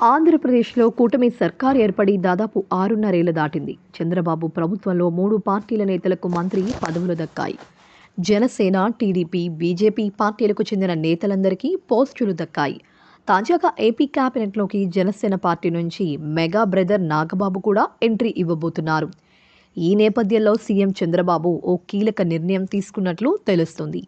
ఆంధ్రప్రదేశ్లో కూటమి సర్కార్ ఏర్పడి దాదాపు ఆరున్నరేళ్ళు దాటింది. చంద్రబాబు ప్రభుత్వంలో మూడు పార్టీల నేతలకు మంత్రి పదవులు దక్కాయి. జనసేన టీడీపీ బీజేపీ పార్టీలకు చెందిన నేతలందరికీ పోస్టులు దక్కాయి. తాజాగా ఏపీ క్యాబినెట్లోకి జనసేన పార్టీ నుంచి మెగా బ్రదర్ నాగబాబు కూడా ఎంట్రీ ఇవ్వబోతున్నారు. ఈ నేపథ్యంలో సీఎం చంద్రబాబు ఓ కీలక నిర్ణయం తీసుకున్నట్లు తెలుస్తుంది.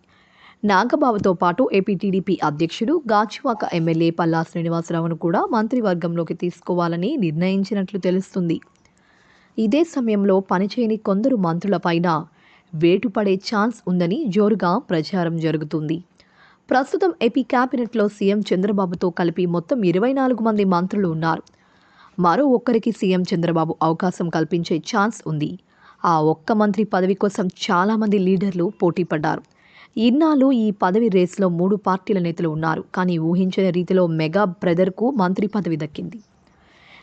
నాగబాబుతో పాటు ఏపీ టీడీపీ అధ్యక్షుడు గాజువాక ఎమ్మెల్యే పల్లా శ్రీనివాసరావును కూడా మంత్రివర్గంలోకి తీసుకోవాలని నిర్ణయించినట్లు తెలుస్తుంది. ఇదే సమయంలో పనిచేయని కొందరు మంత్రులపైన వేటుపడే ఛాన్స్ ఉందని జోరుగా ప్రచారం జరుగుతుంది. ప్రస్తుతం ఏపీ క్యాబినెట్లో సీఎం చంద్రబాబుతో కలిపి మొత్తం ఇరవై నాలుగు మంది మంత్రులు ఉన్నారు. మరో ఒక్కరికి సీఎం చంద్రబాబు అవకాశం కల్పించే ఛాన్స్ ఉంది. ఆ ఒక్క మంత్రి పదవి కోసం చాలామంది లీడర్లు పోటీ పడ్డారు. ఇన్నాళ్ళు ఈ పదవి రేసులో మూడు పార్టీల నేతలు ఉన్నారు. కానీ ఊహించని రీతిలో మెగా బ్రదర్కు మంత్రి పదవి దక్కింది.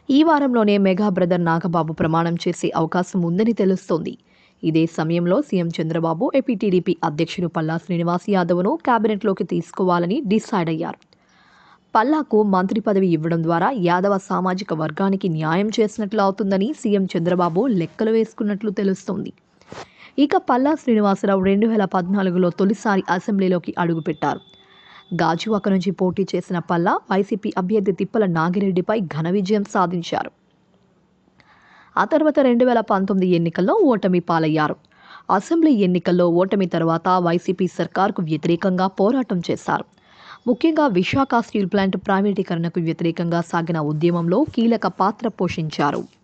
ఈ వారంలోనే మెగా బ్రదర్ నాగబాబు ప్రమాణం చేసే అవకాశం ఉందని తెలుస్తోంది. ఇదే సమయంలో సీఎం చంద్రబాబు ఏపీ టీడీపీ అధ్యక్షుడు పల్లా శ్రీనివాస్ యాదవ్ను కేబినెట్లోకి తీసుకోవాలని డిసైడ్ అయ్యారు. పల్లాకు మంత్రి పదవి ఇవ్వడం ద్వారా యాదవ సామాజిక వర్గానికి న్యాయం చేసినట్లు అవుతుందని సీఎం చంద్రబాబు లెక్కలు వేసుకున్నట్లు తెలుస్తోంది. ఇక పల్లా శ్రీనివాసరావు రెండు వేల పద్నాలుగులో తొలిసారి అసెంబ్లీలోకి అడుగుపెట్టారు. గాజువాక నుంచి పోటీ చేసిన పల్లా వైసీపీ అభ్యర్థి తిప్పల నాగిరెడ్డిపై ఘన విజయం సాధించారు. ఆ తర్వాత రెండు వేల పంతొమ్మిది ఎన్నికల్లో ఓటమి పాలయ్యారు. అసెంబ్లీ ఎన్నికల్లో ఓటమి తర్వాత వైసీపీ సర్కార్కు వ్యతిరేకంగా పోరాటం చేశారు. ముఖ్యంగా విశాఖ స్టీల్ ప్లాంట్ ప్రైవేటీకరణకు వ్యతిరేకంగా సాగిన ఉద్యమంలో కీలక పాత్ర పోషించారు.